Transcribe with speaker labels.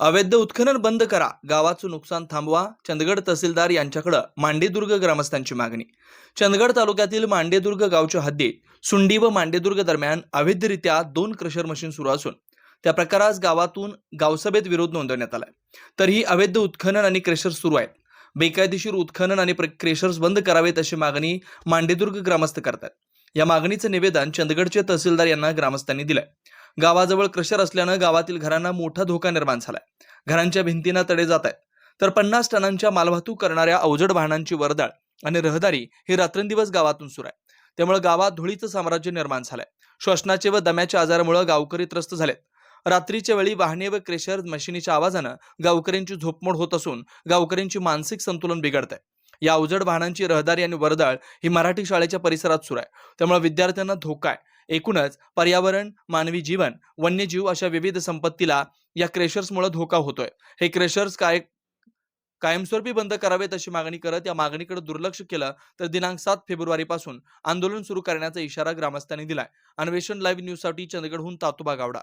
Speaker 1: अवैध उत्खनन बंद करा. गावाचं नुकसान थांबवा. चंदगड तहसीलदार यांच्याकडे मांडेदुर्ग ग्रामस्थांची मागणी. चंदगड तालुक्यातील मांडेदुर्ग गावच्या हद्दीत सुंडी व मांडेदुर्ग दरम्यान अवैधरित्या दोन क्रशर मशीन सुरू असून त्या प्रकारास गावातून गावसभेत विरोध नोंदवण्यात आलाय. तरीही अवैध उत्खनन आणि क्रेशर सुरू आहेत. बेकायदेशीर उत्खनन आणि क्रेशर्स बंद करावेत अशी मागणी मांडेदुर्ग ग्रामस्थ करतात. या मागणीचं निवेदन चंदगडचे तहसीलदार यांना ग्रामस्थांनी दिलंय. गावाजवळ क्रशर असल्यानं गावातील घरांना मोठा धोका निर्माण झालाय. घरांच्या भिंतींना तडे जात आहेत तर पन्नास टनांच्या मालवाहतूक करणाऱ्या अवजड वाहनांची वर्दळ आणि रहदारी ही रात्रंदिवस गावातून सुरू आहे. त्यामुळे गावात धुळीचं साम्राज्य निर्माण झालंय. श्वसनाचे व दम्याच्या आजारामुळे गावकरी त्रस्त झालेत. रात्रीच्या वेळी वाहने व क्रेशर मशिनीच्या आवाजानं गावकऱ्यांची झोपमोड होत असून गावकऱ्यांची मानसिक संतुलन बिघडत आहे या अवजड वाहनांची रहदारी आणि वर्दळ ही मराठी शाळेच्या परिसरात सुरू आहे. त्यामुळे विद्यार्थ्यांना धोका आहे. एकूणच पर्यावरण मानवी जीवन वन्यजीव अशा विविध संपत्तीला या क्रेशर्समुळे धोका होतोय. हे क्रेशर्स काय कायमस्वरूपी बंद करावेत अशी मागणी करत या मागणीकडे दुर्लक्ष केलं तर दिनांक सात फेब्रुवारी पासून आंदोलन सुरू करण्याचा इशारा ग्रामस्थांनी दिलाय. अन्वेषण लाईव्ह न्यूजसाठी चंदगडहून तातोबा गावडा.